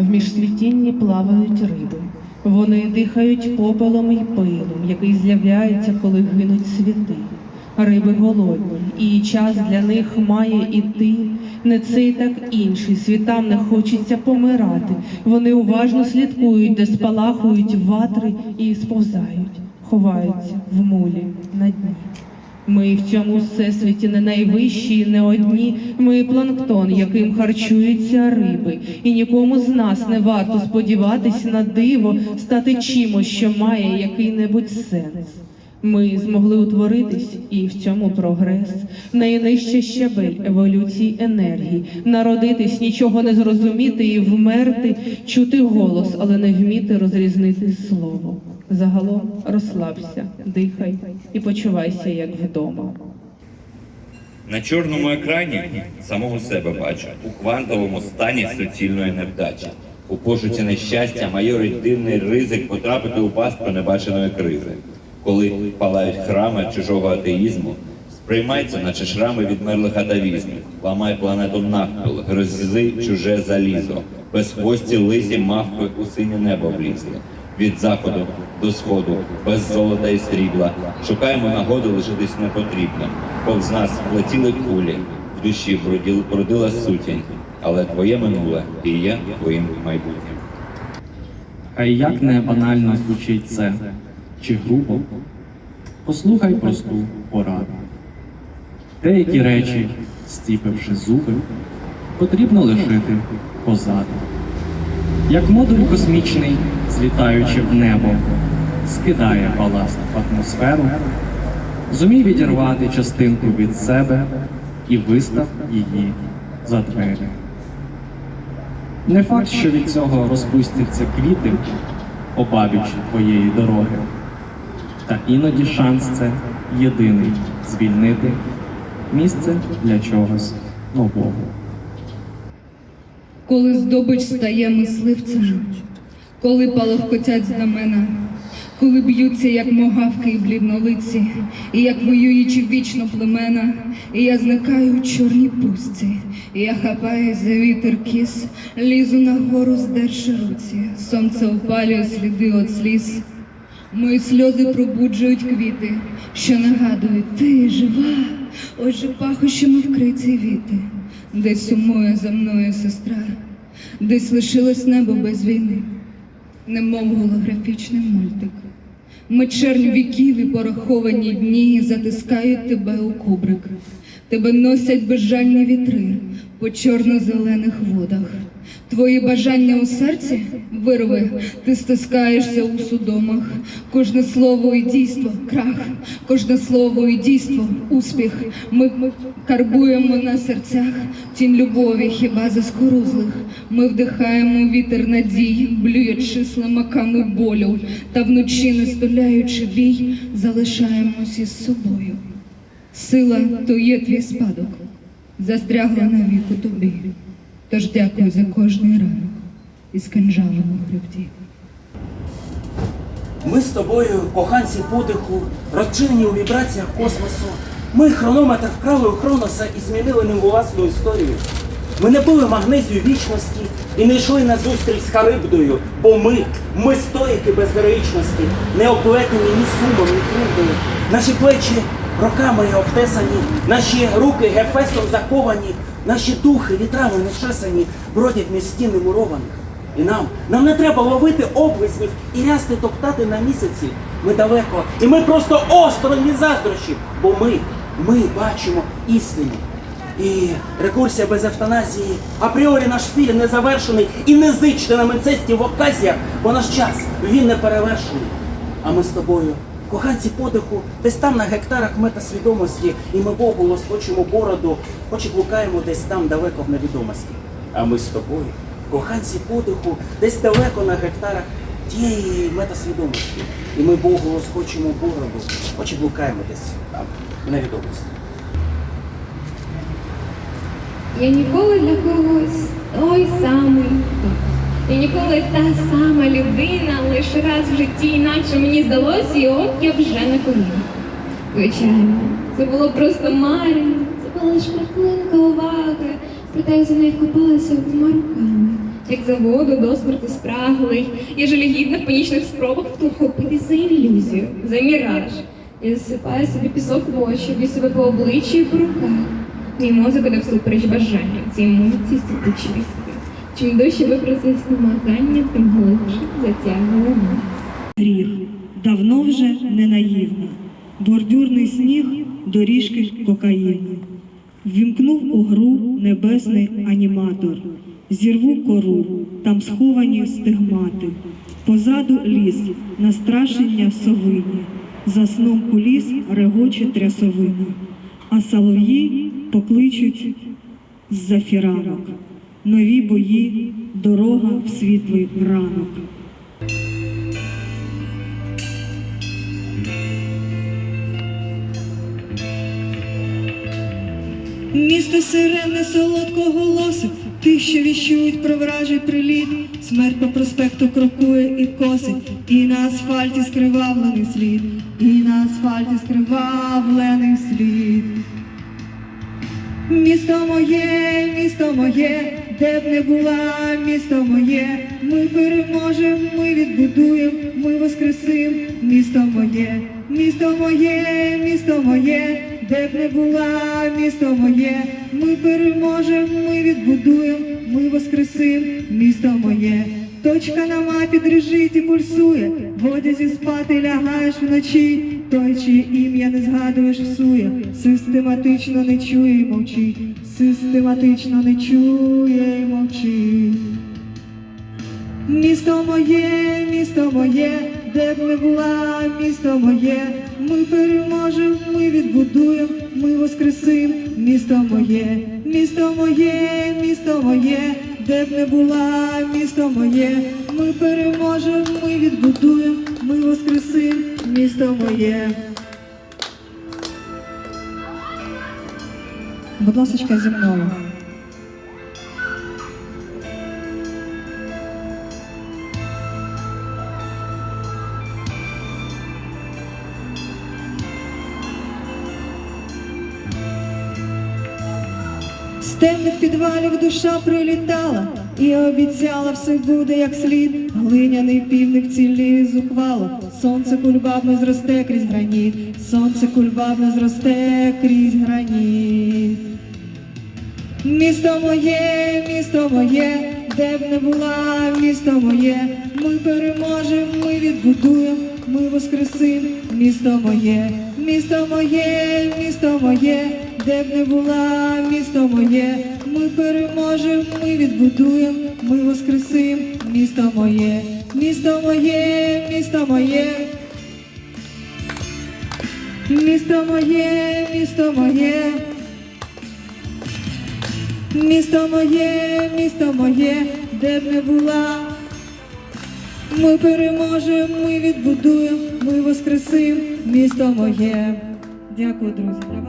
В міжсвітінні плавають риби. Вони дихають попелом і пилом, який з'являється, коли гинуть світи. Риби голодні, і час для них має іти. Не цей, так інший. Світам не хочеться помирати. Вони уважно слідкують, де спалахують ватри і сповзають, ховаються в мулі на дні. Ми в цьому всесвіті не найвищі, не одні. Ми планктон, яким харчуються риби, і нікому з нас не варто сподіватись на диво стати чимось, що має який-небудь сенс. Ми змогли утворитись, і в цьому прогрес, найнижче щабель еволюції енергії, народитись, нічого не зрозуміти і вмерти, чути голос, але не вміти розрізнити слово. Загалом розслабся, дихай і почувайся як вдома. На чорному екрані самого себе бачу у квантовому стані суцільної невдачі. У пошуці нещастя майорить дивний ризик потрапити у пастку небаченої кризи, коли палають храми чужого атеїзму, сприймається, наче шрами відмерлих атавізмів, ламай планету навпіл, гризи чуже залізо, без хвості лисі мавпи у синє небо влізли. Від заходу до сходу, без золота і срібла, шукаємо нагоди лишитись непотрібним. Повз нас летіли кулі, в душі бродила сутінь, але твоє минуле і є твоїм майбутнім. А як не банально звучить це чи грубо, послухай просту пораду. Деякі речі, стіпивши зуби, потрібно лишити позаду. Як модуль космічний, злітаючи в небо, скидає баласт в атмосферу, зумій відірвати частинку від себе і вистав її за двері. Не факт, що від цього розпустяться квіти обабіч твоєї дороги. Та іноді шанс це єдиний звільнити місце для чогось нового. Коли здобич стає мисливцем, коли палахкотять знамена, коли б'ються, як могавки і бліднолиці, і як воюючи вічно племена, і я зникаю у чорній пустці, і я хапаю за вітер кіс, лізу на гору, здерши руці, сонце опалює сліди от сліз. Мої сльози пробуджують квіти, що нагадують, ти жива, ось же пахощами вкриті віти, десь сумує за мною сестра, десь лишилось небо без війни, немов голографічний мультик. Ми чернь віків і пораховані дні затискають тебе у кубрик. Тебе носять безжальні вітри по чорно-зелених водах. Твої бажання у серці вирви, ти стискаєшся у судомах. Кожне слово і дійство крах, кожне слово і дійство успіх. Ми карбуємо на серцях тінь любові, хіба заскорузлих. Ми вдихаємо вітер надій, блюючи слимаками болю, та вночі, не столяючи бій, залишаємось із собою. Сила то є твій спадок, застрягла навік у тобі. Тож дякую за кожний ранок із кинжалом у хребті. Ми з тобою, коханці подиху, розчинені у вібраціях космосу. Ми хронометр вкрали у Хроноса і змінили ним власну історію. Ми не пили магнезію вічності і не йшли на зустріч з Харибдою, бо ми, ми стоїки без героїчності, не оплетені ні сумом, ні кривдою. Наші плечі роками обтесані, наші руки гефестом заковані, наші духи вітрами нечесані, бродять між стіни мурованих. І нам, нам не треба ловити облиснів і рясти топтати на місяці. Ми далеко, і ми просто осторонь заздрощі, бо ми, ми бачимо істину. І рекурсія без евтаназії, апріорі наш фільм не завершений і не зичте нам інцесті в оказіях, бо наш час він не перевершений. А ми з тобою, коханці подиху, десь там на гектарах метасвідомості, і ми Богу лоскочимо бороду, хоч і блукаємо десь там далеко в невідомості. А ми з тобою, коханці подиху, десь далеко на гектарах тієї метасвідомості. І ми Богу лоскочимо бороду, хоч і блукаємо десь там в невідомості. Я ніколи для когось Я ніколи та сама людина, лише раз в житті, інакше мені здалося, і от я вже на коліна. Звичайно, це було просто марення, це була лише краплинка уваги, проте я за нею хапалася обома руками. як за воду до смерти спраглий. Я жалюгідна в панічних спробах вхопити за ілюзію, за міраж. Я засипаю собі пісок в очі, б'ю себе по обличчю і по руках. Мій мозок іде всупереч бажання, ці емоції статичні спи. Чим дужче випросив намагання, тим глибше затягнуло нас. гріх, давно вже не наївна, бордюрний сніг, доріжки кокаїну. Ввімкнув у гру небесний аніматор, зірву кору, там сховані стигмати. Позаду ліс, настрашення совині, за сном куліс регоче трясовина, а солов'ї покличуть з-за фіранок. Нові бої, дорога в світлий ранок. Місто сирени солодкого голосу, тих, що віщують про вражий приліт, смерть по проспекту крокує і косить, і на асфальті скривавлений слід, і на асфальті скривавлений слід. Місто моє, місто моє, де б не була, місто моє, ми переможемо, ми відбудуємо, ми воскресим, місто моє, місто моє, місто моє, де б не була, місто моє, ми переможемо, ми відбудуємо, ми воскресим, місто моє. Точка на мапі дрижить і пульсує, в одязі спати лягаєш вночі, той, чиє ім'я не згадуєш всує, систематично не чує й мовчить, систематично не чує й мовчить. Місто моє, місто моє, де б не була, місто моє, ми переможемо, ми відбудуємо, ми воскресим, місто моє, місто моє, місто моє, де б не була, місто моє, ми переможемо, ми відбудуємо, ми воскресим, місто моє. Будь ласка, зі мною. З темних підвалів душа прилітала і обіцяла, все буде як слід. Глиняний півник цілі зухвало. Сонце кульбабно зросте крізь граніт, сонце кульбабно зросте крізь граніт. Місто моє, місто моє, де б не була, місто моє, ми переможемо, ми відбудуємо, ми воскресим, місто моє, місто моє, місто моє, де б не була, місто моє, ми переможемо, ми відбудуємо, ми воскресим, місто моє, місто моє, місто моє. Місто моє, місто моє. Місто моє, місто моє, де б не була. Ми переможемо, ми відбудуємо, ми воскресим, місто моє. Дякую, друзі.